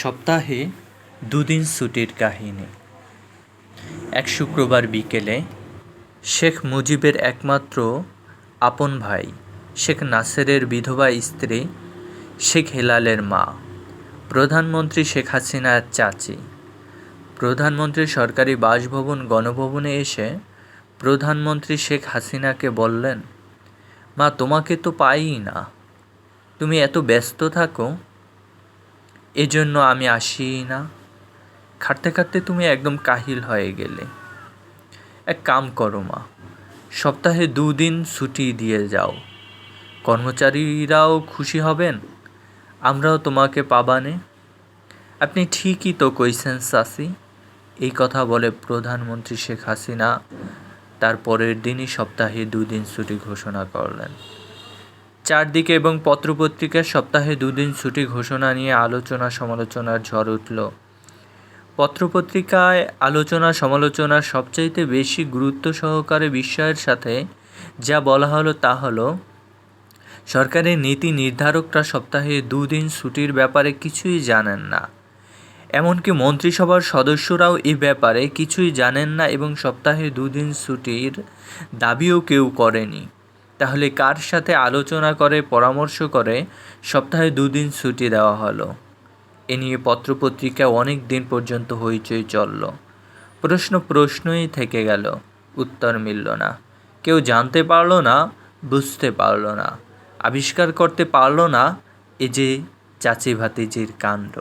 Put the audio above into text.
সপ্তাহে দুদিন ছুটির কাহিনী। এক শুক্রবার বিকেলে শেখ মুজিবের একমাত্র আপন ভাই, শেখ নাসেরের বিধবা স্ত্রী, শেখ হেলালের মা, প্রধানমন্ত্রী শেখ হাসিনার চাচি। প্রধানমন্ত্রী সরকারি বাসভবন, গণভবনে এসে প্রধানমন্ত্রী শেখ হাসিনাকে বললেন, মা, তোমাকে তো পাইই না। তুমি এত ব্যস্ত থাকো এজন্য আমি আসি না। খাটতে খাটতে তুমি একদম কাহিল হয়ে গেলে। এক কাম করো মা, সপ্তাহে দুদিন ছুটি দিয়ে যাও। কর্মচারীরাও খুশি হবেন, আমরাও তোমাকে পাবানে। আপনি ঠিকই তো কইছেন সাসি, এই কথা বলে প্রধানমন্ত্রী শেখ হাসিনা তার পরের দিনই সপ্তাহে দুদিন ছুটি ঘোষণা করলেন। চারদিকে এবং পত্রপত্রিকার সপ্তাহে দুদিন ছুটি ঘোষণা নিয়ে আলোচনা সমালোচনার ঝড় উঠল। পত্রপত্রিকায় আলোচনা সমালোচনার সবচাইতে বেশি গুরুত্ব সহকারে বিষয়ের সাথে যা বলা হলো তা হলো, সরকারের নীতি নির্ধারকরা সপ্তাহে দুদিন ছুটির ব্যাপারে কিছুই জানেন না। এমনকি মন্ত্রিসভার সদস্যরাও এ ব্যাপারে কিছুই জানেন না এবং সপ্তাহে দুদিন ছুটির দাবিও কেউ করেনি। তাহলে কার সাথে আলোচনা করে, পরামর্শ করে? সপ্তাহে দুদিন ছুটি দেওয়া হলো। এ নিয়ে পত্রপত্রিকায় অনেক দিন পর্যন্ত হইচই চলল। প্রশ্ন প্রশ্নই থেকে গেল। উত্তর মিলল না। কেউ জানতে পারল না, বুঝতে পারল না। আবিষ্কার করতে পারল না, এ যে চাচি ভাতিজির কাণ্ড।